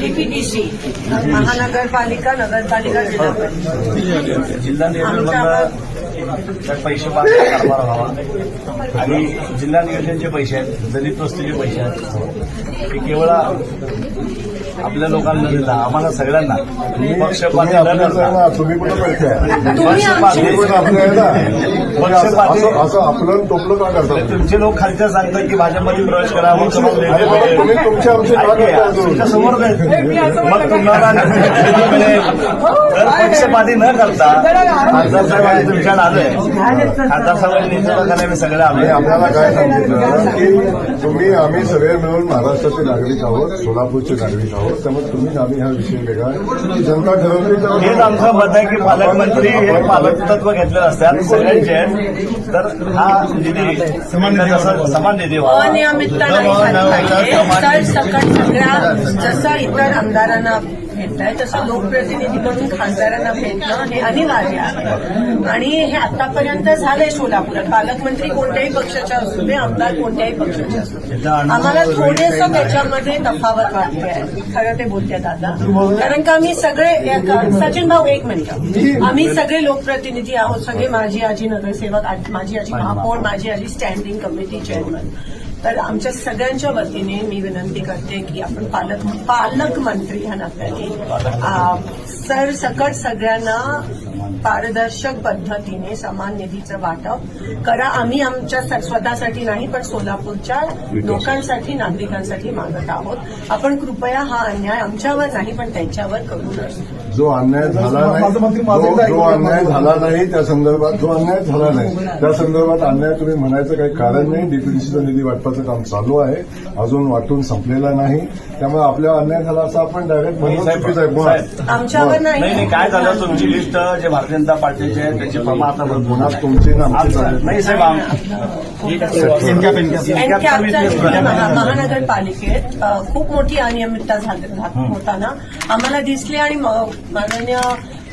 DPDC महानगरपालिका नगरपालिका जिल्हा परिषद नियोजनमधनं पैसे पात्र कारभार व्हावा. आणि जिल्हा नियोजनचे पैसे आहेत दलित वस्तीचे पैसे आहेत. हे केवळ आपल्या लोकांना दिला आम्हाला सगळ्यांना. पक्षपाती न करता तुम्ही कुठं पैसे असं- असं असं आपलं टोपलं का करता तुमचे लोक खालच्या सांगतात की भाजपमध्ये प्रवेश करा तुम्ही. तुमच्यासमोर मग तुम्हाला तर पक्षपाती न करता खासदार साहेब आणि तुमच्याकडे आलोय. खासदार साहेबांनी करायला मी सगळे आलोय. आपल्याला काय सांगितलं की तुम्ही आम्ही सगळे मिळून महाराष्ट्राचे नागरिक आहोत सोलापूरचे नागरिक आहोत. त्यामुळे तुम्ही आम्ही हा विषय वेगळा. जनता ठरवली हेच आमचं मत आहे की पालकमंत्री हे पालक तत्व घेतलेलं असतात सगळ्यांचे. तर हा निधी समान निधी व्हावा अनियमितता नाही झाली पाहिजे. सर सकट सगळ्या जसं इतर आमदारांना भेटत आहे तसं लोकप्रतिनिधी म्हणून खासदारांना भेटणं हे अनिवार्य आहे. आणि हे आतापर्यंत झालंय सोलापुरात पालकमंत्री कोणत्याही पक्षाच्या असू दे आमदार कोणत्याही पक्षाचे असू दे. आम्हाला थोडेसं त्याच्यामध्ये तफावत वाटते आहे. खरं ते बोलते दादा. कारण का आम्ही सगळे सचिन भाऊ एक मिनिट. आम्ही सगळे लोकप्रतिनिधी आहोत. सगळे माझी आजी नगरसेवक माझी आजी महापौर माझी आजी स्टँडिंग कमिटी चेअरमन तर आमच्या सगळ्यांच्या वतीने मी विनंती करते की आपण पालक पालकमंत्री ह्या नात्याने आ, सरसकट सगळ्यांना पारदर्शक पद्धतीने समान निधीचं वाटप. करा आम्ही आमच्या स्वतःसाठी नाही पण सोलापूरच्या लोकांसाठी नागरिकांसाठी मागत आहोत. आपण कृपया हा अन्याय आमच्यावर नाही पण त्यांच्यावर करू नये. जो अन्याय झाला नाही जो- अन्याय झाला नाही त्या संदर्भात जो अन्याय झाला नाही त्या संदर्भात अन्याय तुम्ही म्हणायचं काही कारण नाही. डीपीडीसीचा निधी वाटपाचं काम चालू आहे. अजून वाटून संपलेला नाही. त्यामुळे आपल्या अन्याय झाला असं आपण डायरेक्ट म्हणून चुकीचं आहे. आमच्यावर मुळात. नाही. नाही नाही काय झालं? तुमची लिस्ट जे भारतीय जनता पार्टीचे त्याची प्रमाण आता भरपूर मुळात तुमची. नाही साहेब महानगरपालिकेत खूप मोठी अनियमितता होताना आम्हाला दिसली आणि म- माननीय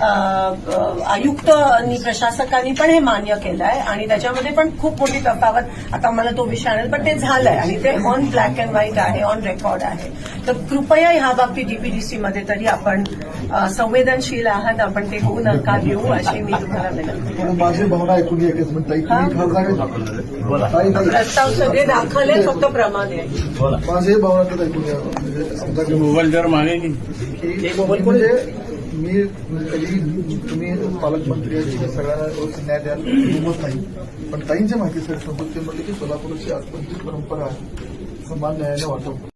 आयुक्त आणि प्रशासकांनी पण हे मान्य केलं आहे आणि त्याच्यामध्ये पण खूप मोठी तफावत आता मला तो विषय आणेल पण ते झालंय आणि ते ऑन ब्लॅक अँड व्हाईट आहे ऑन रेकॉर्ड आहे. तर कृपया ह्या बाबतीत डीपीडीसी मध्ये तरी आपण संवेदनशील आहात आपण ते होऊ नका देऊ अशी मी तुम्हाला विनंती प्रस्ताव सगळे दाखल आहे फक्त प्रमाण आहे मोबाईल जर मागे म्हणजे मी कधी तुम्ही पालकमंत्री सगळ्यांना न्याय द्याल हिंमत नाही. पण ताईंच्या माहितीसाठी सांगतो म्हटलं की सोलापूरची आजपर्यंतची परंपरा आहे. समान न्यायाने वाटप